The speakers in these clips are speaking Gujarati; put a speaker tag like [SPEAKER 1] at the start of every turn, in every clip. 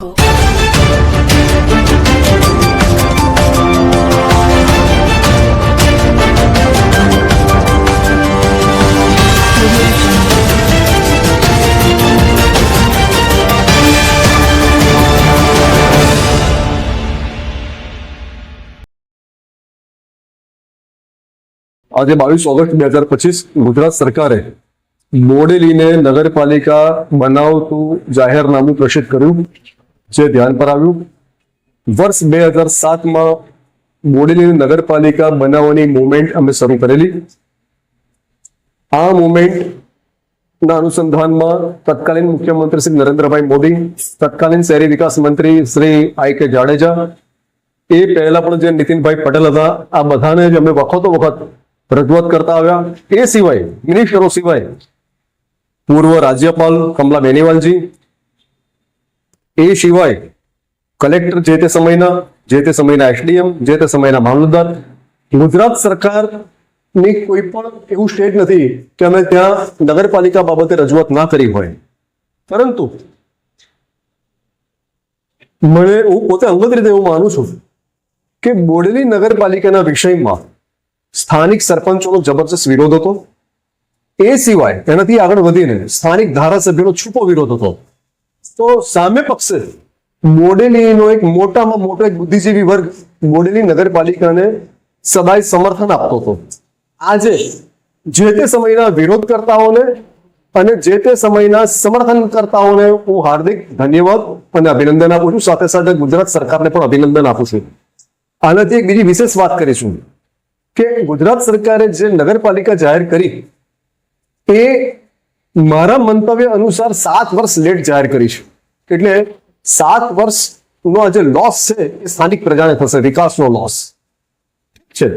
[SPEAKER 1] આજે બાવીસ ઓગસ્ટ બે હજાર પચીસ ગુજરાત સરકારે બોડેલીને નગરપાલિકા બનાવતું જાહેરનામું પ્રસિદ્ધ કર્યું જે ધ્યાન પર આવ્યું, વર્ષ બે હજાર સાતમાં બોડેલીની નગરપાલિકા બનાવવાની મુવમેન્ટ અમે શરૂ કરેલી. આ મુવમેન્ટના અનુસંધાનમાં તત્કાલીન મુખ્યમંત્રી શ્રી નરેન્દ્રભાઈ મોદી, તત્કાલીન શહેરી વિકાસ મંત્રી શ્રી આઈ કે જાડેજા, એ પહેલા પણ જે નીતિનભાઈ પટેલ હતા, આ બધાને જ અમે વખતો વખત રજૂઆત કરતા આવ્યા. એ સિવાય, મિનિસ્ટરો સિવાય પૂર્વ રાજ્યપાલ કમલા બેનીવાલજી એ સિવાય કલેક્ટર જે તે સમયના, જે તે સમયના એસડીએમ, જે તે સમયના મામલતદાર, ગુજરાત સરકારની કોઈ પણ એવું સ્ટેટ નથી કે અમે ત્યાં નગરપાલિકા બાબતે રજૂઆત ના કરી હોય. પરંતુ મને હું પોતે અંગત રીતે એવું માનું છું કે બોડેલી નગરપાલિકાના વિષયમાં સ્થાનિક સરપંચોનો જબરજસ્ત વિરોધ હતો. એ સિવાય એનાથી આગળ વધીને સ્થાનિક ધારાસભ્યોનો છૂપો વિરોધ હતો. તો સામે પક્ષે મોડેલીનો એક મોટામાં મોટો એક બુદ્ધિજીવી વર્ગ મોડેલી નગરપાલિકાને સદાય સમર્થન આપતો હતો. આજે જે તે સમયના વિરોધકર્તાઓને અને જે તે સમયના સમર્થનકર્તાઓને હું હાર્દિક ધન્યવાદ અને અભિનંદન આપું છું. સાથે સાથે ગુજરાત સરકારને પણ અભિનંદન આપું છું. આનાથી એક બીજી વિશેષ વાત કરીશું કે ગુજરાત સરકારે જે નગરપાલિકા જાહેર કરી, એ મારા મંતવ્ય અનુસાર સાત વર્ષ લેટ જાહેર કરી છે એટલે સાત વર્ષનો જે લોસ છે, એ સ્થાનિક પ્રજાને થશે, વિકાસનો લોસ છે.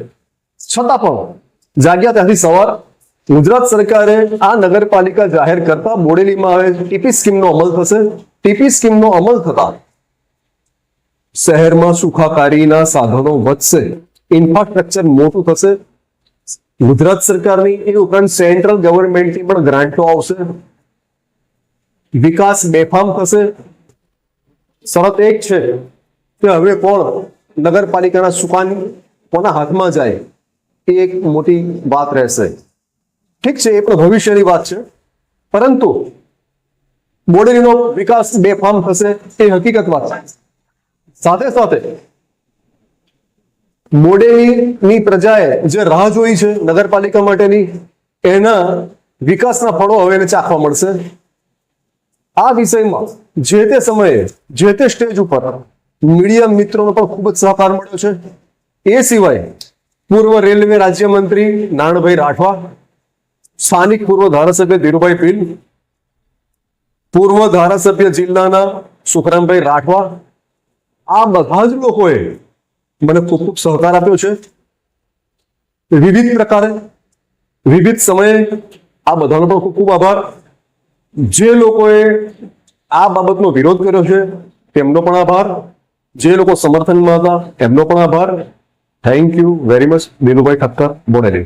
[SPEAKER 1] છતાં પણ, જાગ્યા ત્યાંથી સવાર, ગુજરાત સરકારે આ નગરપાલિકા જાહેર કરતા બોડેલીમાં હવે ટીપી સ્કીમનો અમલ થશે. ટીપી સ્કીમનો અમલ થતા શહેરમાં સુખાકારીના સાધનો વધશે. ઇન્ફ્રાસ્ટ્રક્ચર મોટું થશે. ગુજરાત સરકારની એ ઉપરાંત સેન્ટ્રલ ગવર્મેન્ટની પણ ગ્રાન્ટો આવશે. વિકાસ બેફામ થશે. શરત એક છે કે હવે કોણ નગરપાલિકાના સુકાન કોના હાથમાં જાય એ એક મોટી વાત રહેશે. ઠીક છે, એ પણ ભવિષ્યની વાત છે. પરંતુ બોડેલીનો વિકાસ બેફામ થશે એ હકીકત વાત છે. સાથે સાથે બોડેલીની પ્રજાએ જે રાહ જોઈ છે નગરપાલિકા માટેની, એના વિકાસના ફળો હવે એને ચાખવા મળશે. આ વિષયમાં જે તે સમયે, જે તે સ્ટેજ ઉપર મીડિયા મિત્રોનો પણ ખૂબ જ સહકાર મળ્યો છે. એ સિવાય પૂર્વ રેલવે રાજ્યમંત્રી નાણભાઈ રાઠવા, સ્થાનિક પૂર્વ ધારાસભ્ય ધીરુભાઈ પીલ પૂર્વ ધારાસભ્ય જિલ્લાના સુખરામભાઈ રાઠવા, આ બધા જ લોકોએ મને ખૂબ ખૂબ સહકાર આપ્યો છે. વિવિધ પ્રકારે, વિવિધ સમયે આ બધાનો પણ ખૂબ ખૂબ આભાર. જે લોકોએ આ બાબતનો વિરોધ કર્યો છે, તેમનો પણ આભાર. જે લોકો સમર્થનમાં હતા એમનો પણ આભાર. Thank you very much Dinubhai Thakkar, Bodeli.